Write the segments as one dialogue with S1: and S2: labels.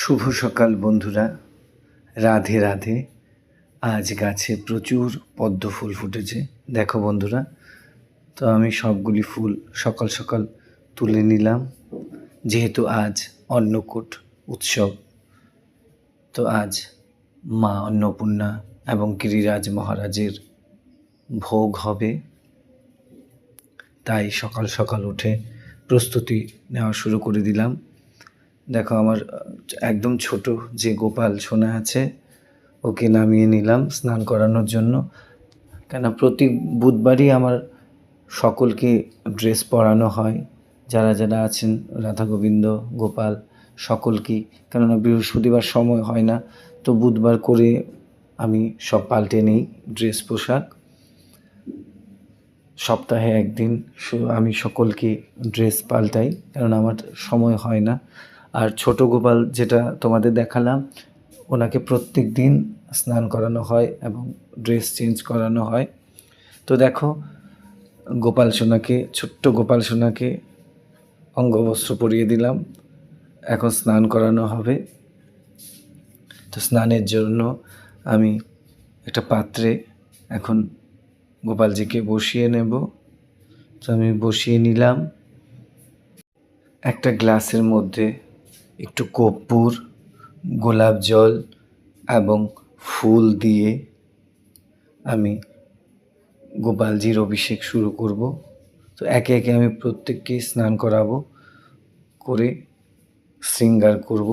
S1: শুভ সকাল বন্ধুরা। রাধে রাধে। আজ গাছে প্রচুর পদ্ম ফুল ফুটেছে। দেখো বন্ধুরা, তো আমি সবগুলি ফুল সকাল সকাল তুলে নিলাম। যেহেতু আজ অন্নকূট উৎসব, তো আজ মা অন্নপূর্ণা এবং গিরিরাজ মহারাজের ভোগ হবে। তাই সকাল সকাল উঠে প্রস্তুতি নেওয়া শুরু করে দিলাম। দেখো আমার একদম ছোট যে গোপাল সোনা আছে, ওকে নামিয়ে নিলাম স্নান করানোর জন্য। কেন প্রতি বুধবারই আমার সকলকে ড্রেস পরানো হয়। যারা যারা আছেন, রাধা গোবিন্দ, গোপাল, সকলকেই। কেননা বৃহস্পতিবার সময় হয় না, তো বুধবার করে আমি সব পাল্টে নিই ড্রেস পোশাক। সপ্তাহে একদিন আমি সকলকে ড্রেস পাল্টাই কারণ আমার সময় হয় না। আর ছোট গোপাল যেটা তোমাদের দেখালাম, ওনাকে প্রত্যেক দিন স্নান করানো হয় এবং ড্রেস চেঞ্জ করানো হয়। তো দেখো, গোপাল সোনাকে, ছোট্ট গোপাল সোনাকে অঙ্গবস্ত্র পরিয়ে দিলাম। এখন স্নান করানো হবে। তো স্নানের জন্য আমি একটা পাত্রে এখন গোপালজিকে বসিয়ে নেব। তো আমি বসিয়ে নিলাম। একটা গ্লাসের মধ্যে একটু কর্পূর, গোলাপ জল এবং ফুল দিয়ে আমি গোপালজির অভিষেক শুরু করব। তো একে একে আমি প্রত্যেককে স্নান করাবো, করে শৃঙ্গার করব।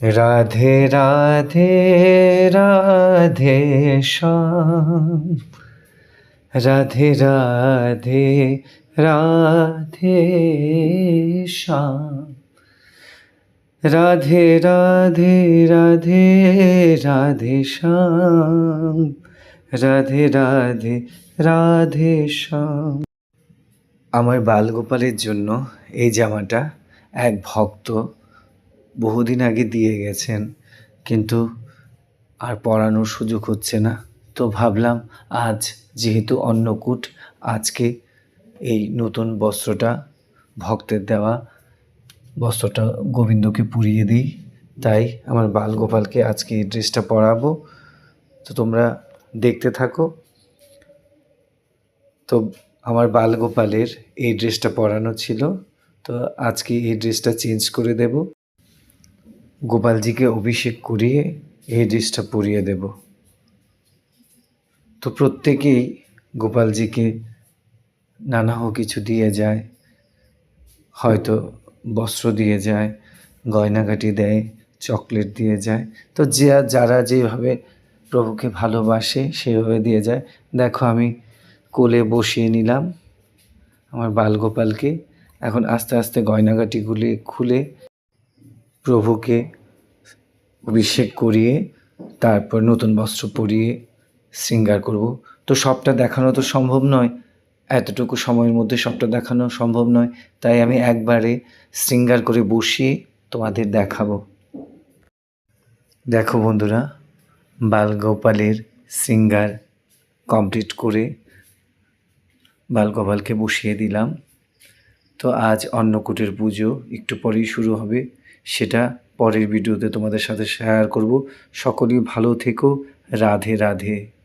S1: রাধে রাধে রাধে শ্যাম রাধে রাধে রাধে শ্যাম। রাধে রাধে রাধে রাধে শ্যাম। রাধে রাধে রাধে শ্যাম। আমার বালগোপালের জন্য এই জামাটা এক ভক্ত বহুদিন আগে দিয়ে গেছেন, কিন্তু আর পরানোর সুযোগ হচ্ছে না। তো ভাবলাম আজ যেহেতু অন্নকূট, আজকে এই নতুন বস্ত্রটা ভক্তের দেওয়া বস্ত্রটা গোবিন্দকে পুড়িয়ে দিই। তাই আমার বালগোপালকে আজকে এই ড্রেসটা পরাবো। তো তোমরা দেখতে থাকো। তো আমার বালগোপালের এই ড্রেসটা পরানো ছিল। তো আজকে এই ড্রেসটা চেঞ্জ করে দেব। গোপালজিকে অভিষেক করিয়ে এই ড্রেসটা পরিয়ে দেব। তো প্রত্যেকেই গোপালজিকে নানা কিছু দিয়ে যায়, হয়তো বস্ত্র দিয়ে যায়, গয়নাগাটি দেয়, চকলেট দিয়ে যায়। তো যে যারা যেভাবে প্রভুকে ভালোবাসে সেভাবে দিয়ে যায়। দেখো আমি কোলে বসিয়ে নিলাম আমার বালগোপালকে। এখন আস্তে আস্তে গয়নাগাটিগুলি খুলে প্রভুকে অভিষেক করিয়ে তারপর নতুন বস্ত্র পরিয়ে শৃঙ্গার করব। তো সবটা দেখানো তো সম্ভব নয়। এতটুকু সময়ের মধ্যে সবটা দেখানো সম্ভব নয়। তাই আমি একবারে শৃঙ্গার করে বসিয়ে তোমাদের দেখাবো। দেখো বন্ধুরা, বালগোপালের শৃঙ্গার কমপ্লিট করে বালগোপালকে বসিয়ে দিলাম। তো আজ অন্নকূটের পুজো একটু পরেই শুরু হবে। সেটা পরের ভিডিওতে তোমাদের সাথে শেয়ার করব। সকলেই ভালো থেকো। রাধে রাধে।